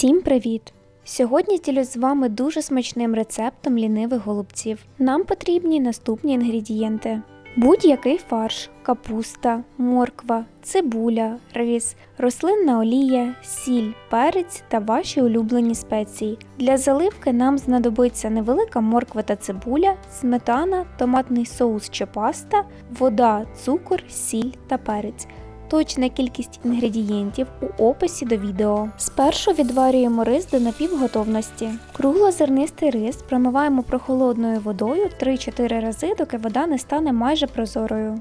Всім привіт! Сьогодні ділюсь з вами дуже смачним рецептом лінивих голубців. Нам потрібні наступні інгредієнти: будь-який фарш, капуста, морква, цибуля, рис, рослинна олія, сіль, перець та ваші улюблені спеції. Для заливки нам знадобиться невелика морква та цибуля, сметана, томатний соус чи паста, вода, цукор, сіль та перець. Точна кількість інгредієнтів у описі до відео. Спершу відварюємо рис до напівготовності. Круглозернистий рис промиваємо прохолодною водою 3-4 рази, доки вода не стане майже прозорою.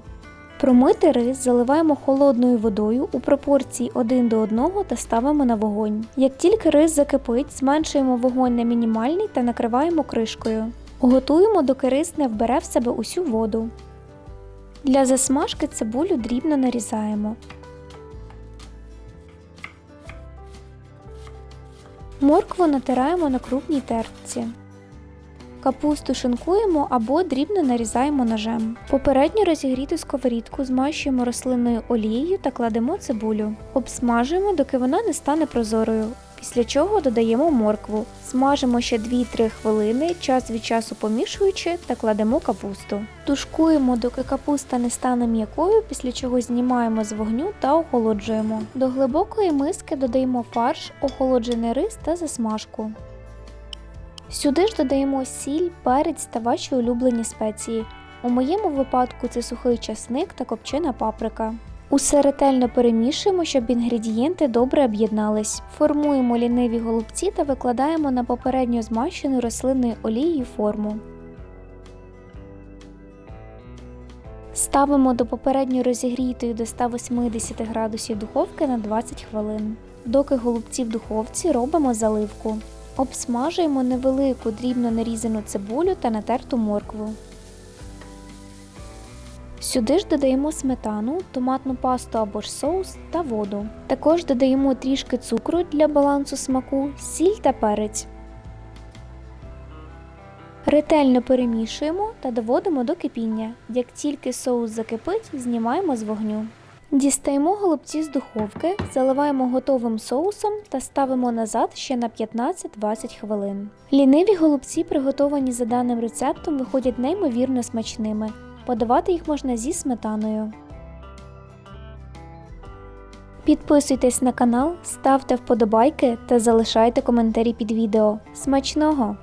Промитий рис заливаємо холодною водою у пропорції 1 до 1 та ставимо на вогонь. Як тільки рис закипить, зменшуємо вогонь на мінімальний та накриваємо кришкою. Готуємо, доки рис не вбере в себе усю воду. Для засмажки цибулю дрібно нарізаємо. Моркву натираємо на крупній тертці. Капусту шинкуємо або дрібно нарізаємо ножем. Попередньо розігріту сковорідку змащуємо рослинною олією та кладемо цибулю. Обсмажуємо, доки вона не стане прозорою. Після чого додаємо моркву. Смажимо ще 2-3 хвилини, час від часу помішуючи та кладемо капусту. Тушкуємо, доки капуста не стане м'якою, після чого знімаємо з вогню та охолоджуємо. До глибокої миски додаємо фарш, охолоджений рис та засмажку. Сюди ж додаємо сіль, перець та ваші улюблені спеції. У моєму випадку це сухий часник та копчена паприка. Усе ретельно перемішуємо, щоб інгредієнти добре об'єднались. Формуємо ліниві голубці та викладаємо на попередньо змащену рослинною олією форму. Ставимо до попередньо розігрітої до 180 градусів духовки на 20 хвилин. Доки голубці в духовці робимо заливку. Обсмажуємо невелику дрібно нарізану цибулю та натерту моркву. Сюди ж додаємо сметану, томатну пасту або ж соус та воду. Також додаємо трішки цукру для балансу смаку, сіль та перець. Ретельно перемішуємо та доводимо до кипіння. Як тільки соус закипить, знімаємо з вогню. Дістаємо голубці з духовки, заливаємо готовим соусом та ставимо назад ще на 15-20 хвилин. Ліниві голубці, приготовані за даним рецептом, виходять неймовірно смачними. Подавати їх можна зі сметаною. Підписуйтесь на канал, ставте вподобайки та залишайте коментарі під відео. Смачного!